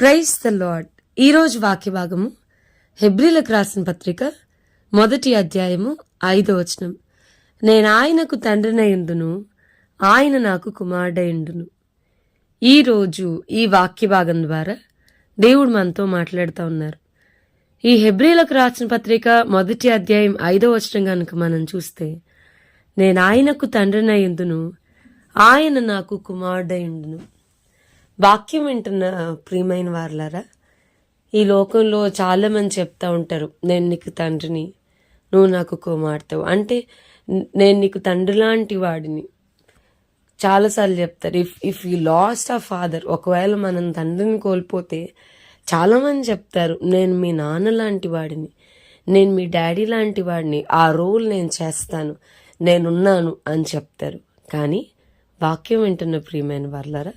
Praise the lord ఈరోజు వాక్య భాగము హెబ్రిలకు రాసిన పత్రిక మొదటి అధ్యాయము ఐదో వచనం. నేను ఆయనకు తండ్రినయుందును ఆయన నాకు కుమారుడయుండును. ఈరోజు ఈ వాక్య భాగం ద్వారా దేవుడు మనతో మాట్లాడుతూ ఉన్నారు. ఈ హెబ్రిలకు రాసిన పత్రిక మొదటి అధ్యాయం ఐదో వచనం కనుక మనం చూస్తే నేను ఆయనకు తండ్రినయుందును ఆయన నాకు కుమారుడయుండును. వాక్యం వింటున్న ప్రియమైన వారులారా ఈ లోకంలో చాలామంది చెప్తూ చెప్తా ఉంటారు నేను నీకు తండ్రిని నువ్వు నాకు కుమార్తెవు. అంటే నేను నీకు తండ్రి లాంటి వాడిని. చాలాసార్లు చెప్తారు if if you lost a father ఒకవేళ మనం తండ్రిని కోల్పోతే చాలామంది చెప్తారు నేను మీ నాన్న లాంటి వాడిని నేను మీ డాడీ లాంటి వాడిని ఆ రోల్ నేను చేస్తాను నేనున్నాను అని చెప్తారు. కానీ వాక్యం వింటున్న ప్రియమైన వర్లరా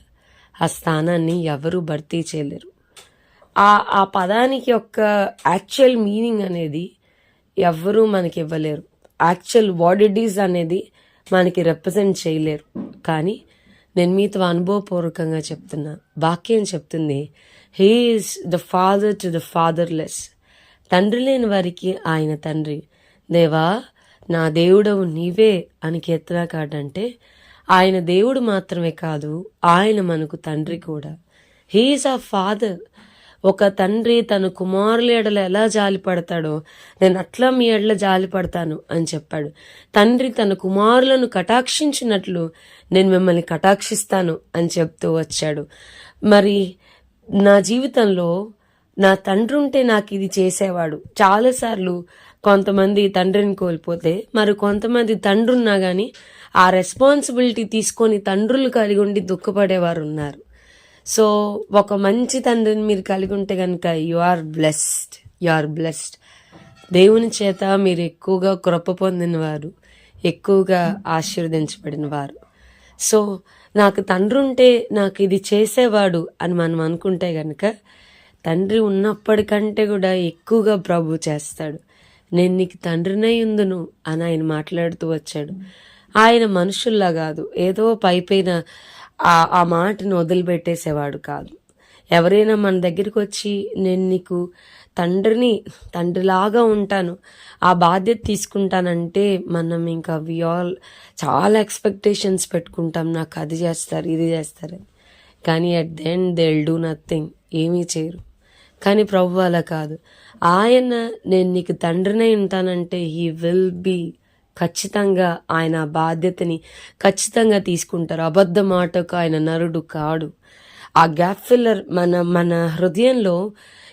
ఆ స్థానాన్ని ఎవరు భర్తీ చేయలేరు. ఆ ఆ పదానికి యొక్క యాక్చువల్ మీనింగ్ అనేది ఎవ్వరూ మనకి ఇవ్వలేరు. యాక్చువల్ వాట్ ఇట్ అనేది మనకి రిప్రజెంట్ చేయలేరు. కానీ నేను మీతో అనుభవపూర్వకంగా చెప్తున్నా. వాక్యం చెప్తుంది he is the father to the fatherless తండ్రి లేని వారికి ఆయన తండ్రి. దేవా నా దేవుడవు నీవే అని కీర్తనకాడంటే ఆయన దేవుడు మాత్రమే కాదు ఆయన మనకు తండ్రి కూడా. హీఈస్ ఆ ఫాదర్ ఒక తండ్రి తన కుమారుల ఎడల ఎలా జాలిపడతాడో నేను అట్లా మీ ఎడల జాలిపడతాను అని చెప్పాడు. తండ్రి తన కుమారులను కటాక్షించినట్లు నేను మిమ్మల్ని కటాక్షిస్తాను అని చెప్తూ వచ్చాడు. మరి నా జీవితంలో నా తండ్రి ఉంటే నాకు ఇది చేసేవాడు. చాలాసార్లు కొంతమంది తండ్రిని కోల్పోతే మరి కొంతమంది తండ్రి ఉన్నా కానీ ఆ రెస్పాన్సిబిలిటీ తీసుకొని తండ్రులు కలిగి ఉండి దుఃఖపడేవారు ఉన్నారు సో ఒక మంచి తండ్రిని మీరు కలిగి ఉంటే కనుక you are blessed you are blessed దేవుని చేత మీరు ఎక్కువగా కృప పొందిన వారు ఎక్కువగా ఆశీర్వదించబడిన వారు. సో నాకు తండ్రి ఉంటే నాకు ఇది చేసేవాడు అని మనం అనుకుంటే కనుక తండ్రి ఉన్నప్పటికంటే కూడా ఎక్కువగా ప్రభు చేస్తాడు. నేను నీకు తండ్రినై ఉందును అని ఆయన మాట్లాడుతూ వచ్చాడు. ఆయన మనుషుల్లా కాదు. ఏదో పైపైన ఆ మాటను వదిలిపెట్టేసేవాడు కాదు. ఎవరైనా మన దగ్గరికి వచ్చి నేను నీకు తండ్రిని తండ్రిలాగా ఉంటాను. ఆ బాధ్యత తీసుకుంటానంటే మనం ఇంకా వి ఆల్ చాలా ఎక్స్పెక్టేషన్స్ పెట్టుకుంటాం. నాకు అది చేస్తారు ఇది చేస్తారని కానీ at the end they do nothing ఏమీ చేయరు. కానీ ప్రభు అలా కాదు. ఆయన నేను నీకు తండ్రినే ఉంటానంటే హీ విల్ బీ ఖచ్చితంగా ఆయన బాధ్యతని ఖచ్చితంగా తీసుకుంటారు. అబద్ధ మాటకు ఆయన నరుడు కాడు. ఆ గ్యాప్ ఫిల్లర్ మన మన హృదయంలో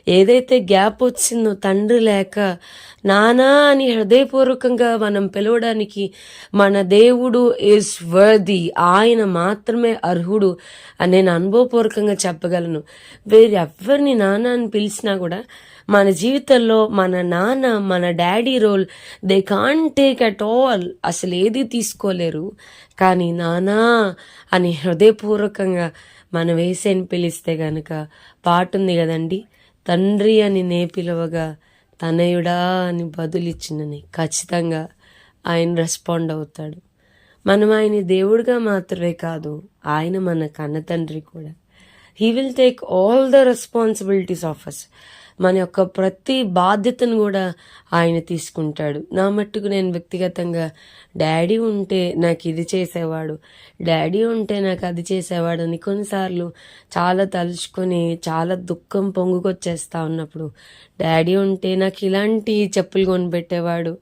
ఏదైతే గ్యాప్ వచ్చిందో తండ్రి లేక నానా అని హృదయపూర్వకంగా మనం పిలవడానికి మన దేవుడు ఈజ్ వర్ది ఆయన మాత్రమే అర్హుడు అని నేను అనుభవపూర్వకంగా చెప్పగలను. వేరెవ్వరిని నాన్న అని పిలిచినా కూడా మన జీవితంలో మన నాన్న మన daddy role they can take at all. అసలు ఏది తీసుకోలేరు. కానీ నానా అని హృదయపూర్వకంగా మనం వేసేని పిలిస్తే గనక పాటుంది కదండి. తండ్రి అని నే పిలవగా తనయుడా అని బదులిచ్చినని ఖచ్చితంగా ఆయన రెస్పాండ్ అవుతాడు. మనం ఆయన దేవుడిగా మాత్రమే కాదు ఆయన మన కన్న తండ్రి కూడా. He will take all the responsibilities of us మన యొక్క ప్రతి బాధ్యతను కూడా ఆయన తీసుకుంటాడు. నా మట్టుకు నేను వ్యక్తిగతంగా డాడీ ఉంటే నాకు ఇది చేసేవాడు డాడీ ఉంటే నాకు అది చేసేవాడు అని కొన్నిసార్లు చాలా తలుచుకొని చాలా దుఃఖం పొంగుకొచ్చేస్తా ఉన్నప్పుడు డాడీ ఉంటే నాకు ఇలాంటి చెప్పులు కొనిపెట్టేవాడు.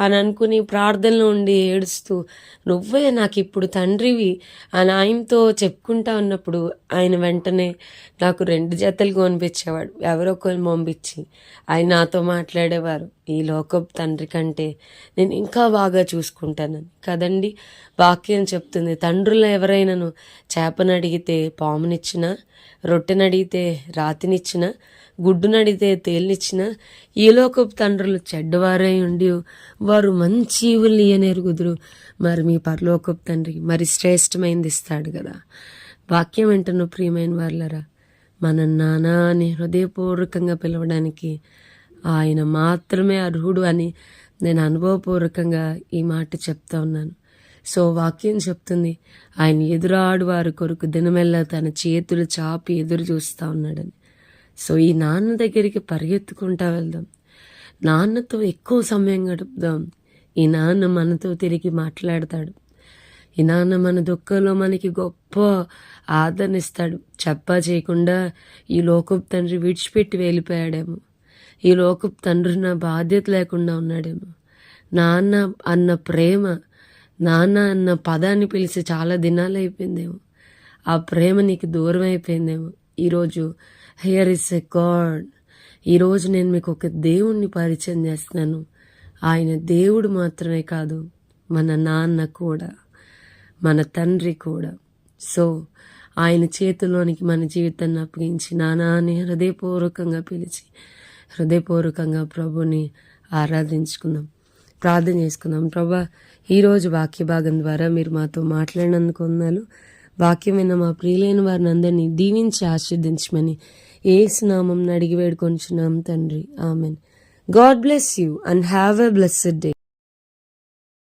అని అనుకుని ప్రార్థనలో ఉండి ఏడుస్తూ నువ్వే నాకు ఇప్పుడు తండ్రివి అని ఆయనతో చెప్పుకుంటా ఉన్నప్పుడు ఆయన వెంటనే నాకు రెండు జతలు కొనిపించేవాడు. ఎవరో కొన్ని పంపించి ఆయన నాతో మాట్లాడేవారు. ఈ లోకపు తండ్రి కంటే నేను ఇంకా బాగా చూసుకుంటానని. కదండి వాక్యం చెప్తుంది. తండ్రులు ఎవరైనాను చేపను అడిగితే రొట్టెనడిగితే రాతినిచ్చిన అడిగితే తేలినిచ్చిన ఈ లోకపు తండ్రులు చెడ్డవారై ఉండి వారు మంచి ఈవుల్ని ఎరుగుదురు మరి మీ పరలోకపు తండ్రి మరి శ్రేష్టమైంది ఇస్తాడు కదా. వాక్యం వెంటనే ప్రియమైన వాళ్ళరా మన నానా అని హృదయపూర్వకంగా పిలవడానికి ఆయన మాత్రమే అర్హుడు అని నేను అనుభవపూర్వకంగా ఈ మాట చెప్తా ఉన్నాను. సో వాక్యం చెప్తుంది ఆయన ఎదురాడు వారి కొరకు దినమెల్లా తన చేతులు చాపి ఎదురు చూస్తూ ఉన్నాడని. సో ఈ నాన్న దగ్గరికి పరిగెత్తుకుంటా వెళ్దాం. నాన్నతో ఎక్కువ సమయం గడుపుదాం. ఈ నాన్న మనతో తిరిగి మాట్లాడతాడు. ఈ నాన్న మన దుఃఖంలో మనకి గొప్ప ఆదరణ ఇస్తాడు చెప్పా చేయకుండా ఈ లోకపు తండ్రి విడిచిపెట్టి వెళ్ళిపోయాడేమో. ఈ లోకపు తండ్రి నా బాధ్యత లేకుండా ఉన్నాడేమో. నాన్న అన్న ప్రేమ నాన్న అన్న పదాన్ని పిలిచి చాలా దినాలు అయిపోయిందేమో. ఆ ప్రేమ నీకు దూరం అయిపోయిందేమో. ఈరోజు హియర్ ఇస్ ఎ గాడ్ ఈరోజు నేను మీకు ఒక దేవుణ్ణి పరిచయం చేస్తున్నాను. ఆయన దేవుడు మాత్రమే కాదు మన నాన్న కూడా మన తండ్రి కూడా. సో ఆయన చేతిలోనికి మన జీవితాన్ని అప్పగించి నానా అని హృదయపూర్వకంగా పిలిచి హృదయపూర్వకంగా ప్రభుని ఆరాధించుకుందాం. ప్రార్థన చేసుకుందాం. ప్రభా ఈరోజు వాక్య భాగం ద్వారా మీరు మాతో మాట్లాడినందుకు వందనాలు. వాక్యం విన్న మా ప్రియులైన వారిని అందరినీ దీవించి ఆశీర్దించమని ఏసునామం అడిగి వేడుకొంచున్నాం తండ్రి. Amen. God bless you and have a blessed day.